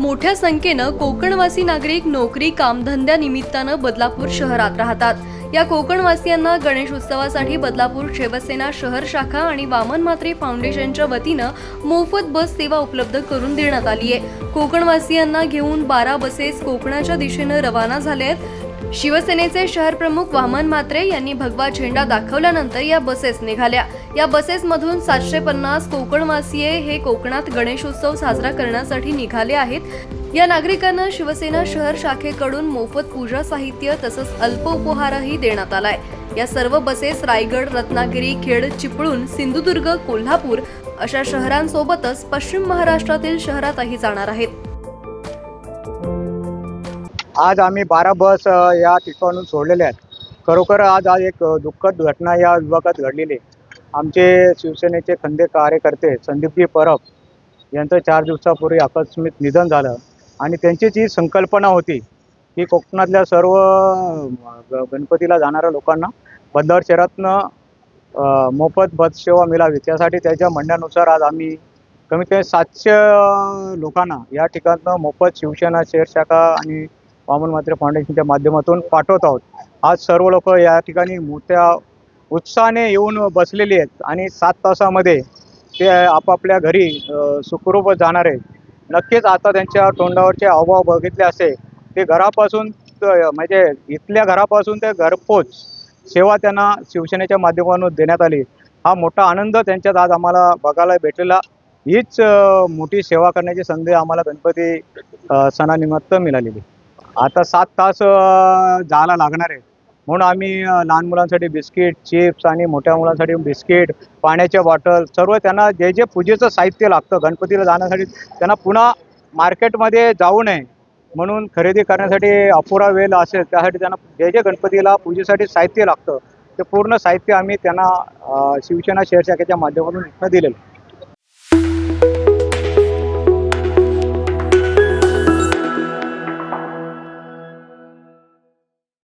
मोठ्या संख्येनं कोकणवासी नागरिक नोकरी कामधंद्यानिमित्तानं बदलापूर शहरात राहतात. या कोकणवासियांना गणेश उत्सवासाठी बदलापूर शिवसेना शहर शाखा आणि वामन म्हात्रे फाउंडेशनच्या वतीनं मोफत बस सेवा उपलब्ध करून देण्यात आली आहे कोकणवासियांना घेऊन बारा बसेस कोकणाच्या दिशेनं रवाना झाल्या आहेत शिवसेनेचे शहर प्रमुख वामन म्हात्रे यांनी भगवा झेंडा दाखवल्यानंतर या बसेस निघाल्या. या बसेसमधून सातशे पन्नास कोकणवासीय हे कोकणात गणेशोत्सव साजरा करण्यासाठी निघाले आहेत. या नागरिकांना शिवसेना शहर शाखेकडून मोफत पूजा साहित्य तसंच अल्प उपहारही देण्यात आलाय. या सर्व बसेस रायगड रत्नागिरी खेड चिपळूण सिंधुदुर्ग कोल्हापूर अशा शहरांसोबतच पश्चिम महाराष्ट्रातील शहरातही जाणार आहेत. आज आम्ही बारा बस या ठिकाणून सोडलेल्या आहेत. खरोखर आज आज एक दुःखद घटना या विभागात घडलेली आहे. आमचे शिवसेनेचे खंदे कार्यकर्ते संदीपजी परब यांचं चार दिवसापूर्वी आकस्मिक निधन झालं आणि त्यांची जी संकल्पना होती की कोकणातल्या सर्व ग- गणपतीला जाणाऱ्या लोकांना बंदर शहरातनं मोफत बससेवा मिळावी त्यासाठी त्याच्या म्हणण्यानुसार आज आम्ही कमीत कमी सातशे लोकांना या ठिकाणनं मोफत शिवसेना शहर शाखा आणि वामन मात्रे फाउंडेशनच्या माध्यमातून पाठवत आहोत. आज सर्व लोक या ठिकाणी मोठ्या उत्साहाने येऊन बसलेली आहेत आणि सात तासामध्ये ते आपापल्या घरी सुखरूप जाणार आहेत. नक्कीच आता त्यांच्या तोंडावरचे हावभाव बघितले असे ते घरापासून म्हणजे इथल्या घरापासून ते घरपोच सेवा त्यांना शिवसेनेच्या माध्यमातून देण्यात आली. हा मोठा आनंद त्यांच्यात आज आम्हाला बघायला भेटलेला हीच मोठी सेवा करण्याची संधी आम्हाला गणपती सणानिमित्त मिळालेली. आता सात तास जायला लागणार आहे. म्हणून आम्ही लहान मुलांसाठी बिस्किट चिप्स आणि मोठ्या मुलांसाठी बिस्किट पाण्याच्या बॉटल सर्व त्यांना जे जे पूजेचं साहित्य लागतं गणपतीला जाण्यासाठी त्यांना पुन्हा मार्केटमध्ये जाऊ नये. म्हणून खरेदी करण्यासाठी अपुरा वेळ असेल त्यासाठी त्यांना जे जे गणपतीला पूजेसाठी साहित्य लागतं ते पूर्ण साहित्य आम्ही त्यांना शिवसेना शेअर शाखेच्या माध्यमातून इथनं दिलेलं